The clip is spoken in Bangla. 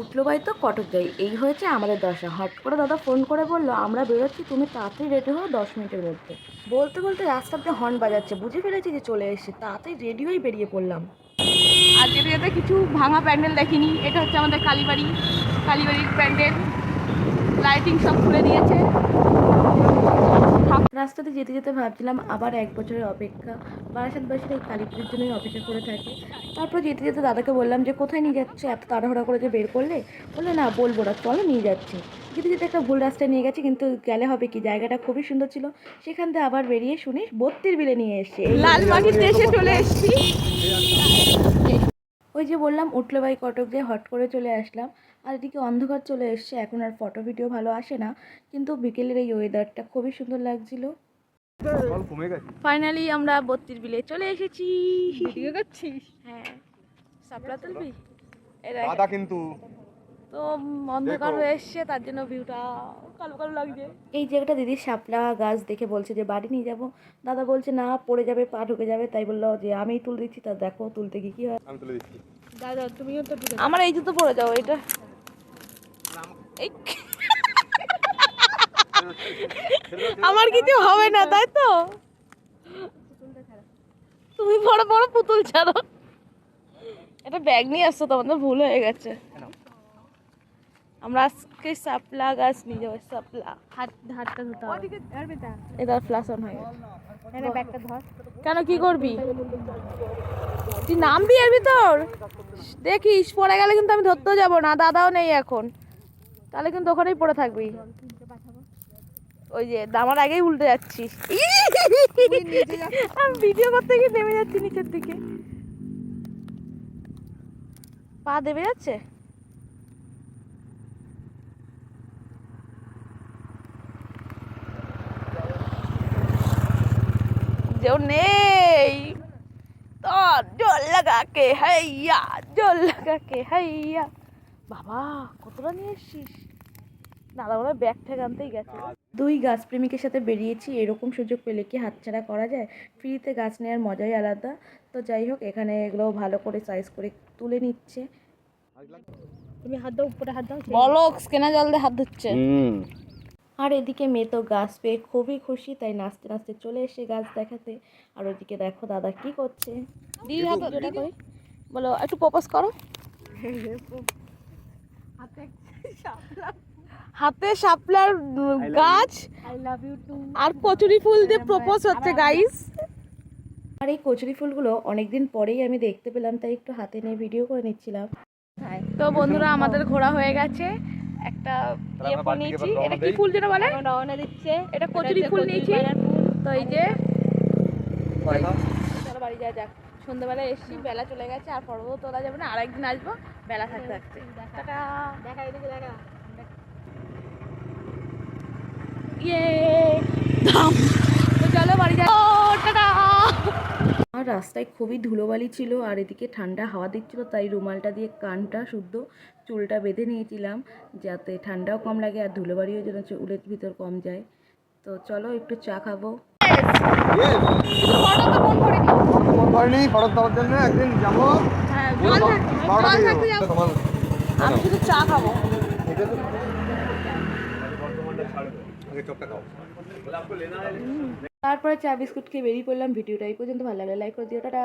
উঠল বাড়ি তো কটক যাই। এই হয়েছে আমাদের দশা। হট করে দাদা ফোন করে বলল, আমরা বেরোচ্ছি, তুমি তাড়াতাড়ি রেডি হও দশ মিনিটের মধ্যে। বলতে বলতে রাস্তাতে হর্ন বাজাচ্ছে। বুঝে ফেলেছি যে চলে এসেছি। তাড়াতাড়ি রেডি হয়ে বেরিয়ে পড়লাম। আর যেতে যেতে কিছু ভাঙা প্যান্ডেল দেখিনি। এটা হচ্ছে আমাদের কালীবাড়ি। কালীবাড়ির প্যান্ডেল। লাইটিং সব খুলে দিয়েছে। রাস্তাতে যেতে যেতে ভাবছিলাম আবার এক বছরের অপেক্ষা। বারাসাতবাসীরা এই কালী পুজোর জন্যই অপেক্ষা করে থাকে। তারপর যেতে যেতে দাদাকে বললাম যে কোথায় নিয়ে যাচ্ছে? এত তাড়াহুড়া করে যে বের করলে? বলল না বলব না চলো নিয়ে যাচ্ছি। যেতে যেতে একটা ভুল রাস্তায় নিয়ে গেছি কিন্তু গেলে হবে কি? জায়গাটা খুবই সুন্দর ছিল। সেখান থেকে আবার বেরিয়ে শুনি বত্রির বিলে নিয়ে এসছে। এই লাল মাটির দেশে চলে এসেছি। ওই যে বললাম উঠল বাই কটক দিয়ে হট করে চলে আসলাম। আর এদিকে অন্ধকার চলে এসছে এখন আর ফটো ভিডিও ভালো আসে না। কিন্তু বিকেলের এই ওয়েদারটা খুবই সুন্দর লাগছিল। ফাইনালি আমরা বত্রির বিলে চলে এসেছি। ভিডিও করছিস? হ্যাঁ। সাপলা তুলবি? এরা দাদা কিন্তু তো অন্ধকার হয়ে এসছে তার জন্য ভিউটা কালো কালো লাগছে। এই জায়গাটা দিদি শাপলা গাছ দেখে বলছে যে বাড়ি নিয়ে যাব। দাদা বলছে না পড়ে যাবে পা ঢুকে যাবে। তাই বলল যে আমি তুল দিচ্ছি তা দেখো তুলতে গিয়ে কী হয়? আমি তুলে দিচ্ছি। দাদা তুমিও তো আমার এই জুতো পরে যাও এটা। আমার কিছু হবে না তাই তো। তুমি বড় বড় পুতুল ছাড়ো। এটা ব্যাগ নিয়ে আসছো তোমাদের ভুল হয়ে গেছে। আমরা আজকে সাপলা গাছ নিয়ে যাব সাপলা। হাত হাতটা ধুতে হবে। এটা ফ্লাশ অন হয়ে গেছে। কেন কি করবি? তুই নামবি এর ভিতর? দেখিস পড়ে গেলে কিন্তু আমি ধরতেও যাব না দাদাও নেই এখন। তাহলে কিন্তু ওখানেই পড়ে থাকবি। ওই যে দামার আগেই উল্টে যাচ্ছিস আমি ভিডিও করতে গিয়ে নেমে যাচ্ছি নিচের দিকে। পা দেবে যাচ্ছে? जो नहीं तो জল লাগাকে হাইয়া জল লাগাকে হাইয়া বাবা কতটা নিয়ে এসছিস দাদা মনে হয় ব্যাগ ঠ্যাগ আনতেই গেছে দুই গাছ প্রেমিকের সাথে বেরিয়েছি এরকম সুযোগ পেলে কি হাতছাড়া করা যায় ফ্রিতে গাছ নেওয়ার মজাই আলাদা তো যাই হোক এখানে এগুলো ভালো করে সাইজ করে তুলে নিচ্ছে তুমি হাত দাও উপরে হাত দাও বলো কেনা জল দিয়ে হাত ধুচ্ছে হুম আর এদিকে মেয়ে তো গাছ পেয়ে খুবই খুশি তাই নাচতে নাচতে চলে এসে গাছ দেখাতে। আর ওদিকে দেখো দাদা কি করছে। বলো একটু প্রপোজ করো। হাতে শাপলার উম, গাছ। আর কচুরি ফুল দিয়ে প্রপোজ হচ্ছে গাইস আর এই কচুরি ফুলগুলো অনেকদিন পরেই আমি দেখতে পেলাম তাই একটু হাতে নিয়ে ভিডিও করে নিচ্ছিলাম। তো বন্ধুরা আমাদের ঘোরা হয়ে গেছে। একটা ইয়ে ফুল নিয়েছি। এটা কি ফুল যেটা বলে? রওনা দিচ্ছে। এটা কচুরি ফুল নিয়েছি। তো এই যে চলো বাড়ি যাওয়া যাক। সন্ধ্যাবেলা এসছি বেলা চলে গেছে আর পরবও তোলা যাবে না আরেকদিন আসব বেলা থাকতে থাকতে দেখা এদিকে দেখা ইয়ে। তো চলো বাড়ি যাও টাটা। আর রাস্তায় খুবই ধুলোবালি ছিল আর এদিকে ঠান্ডা হাওয়া দিচ্ছিল তাই রুমালটা দিয়ে কানটা শুদ্ধ চুলটা বেঁধে নিয়েছিলাম যাতে ঠান্ডাও কম লাগে আর ধুলোবালিও যেন চুলের ভিতর কম যায় তো চলো একটু চা খাব হ্যাঁ আমি শুধু চা খাব এটা তো আগে চপটা খাও তারপরে চা বিস্কুট খেয়ে বেরিয়ে পড়লাম, ভিডিওটা এই পর্যন্ত। ভালো লাগলে লাইক করে দিও, টাটা।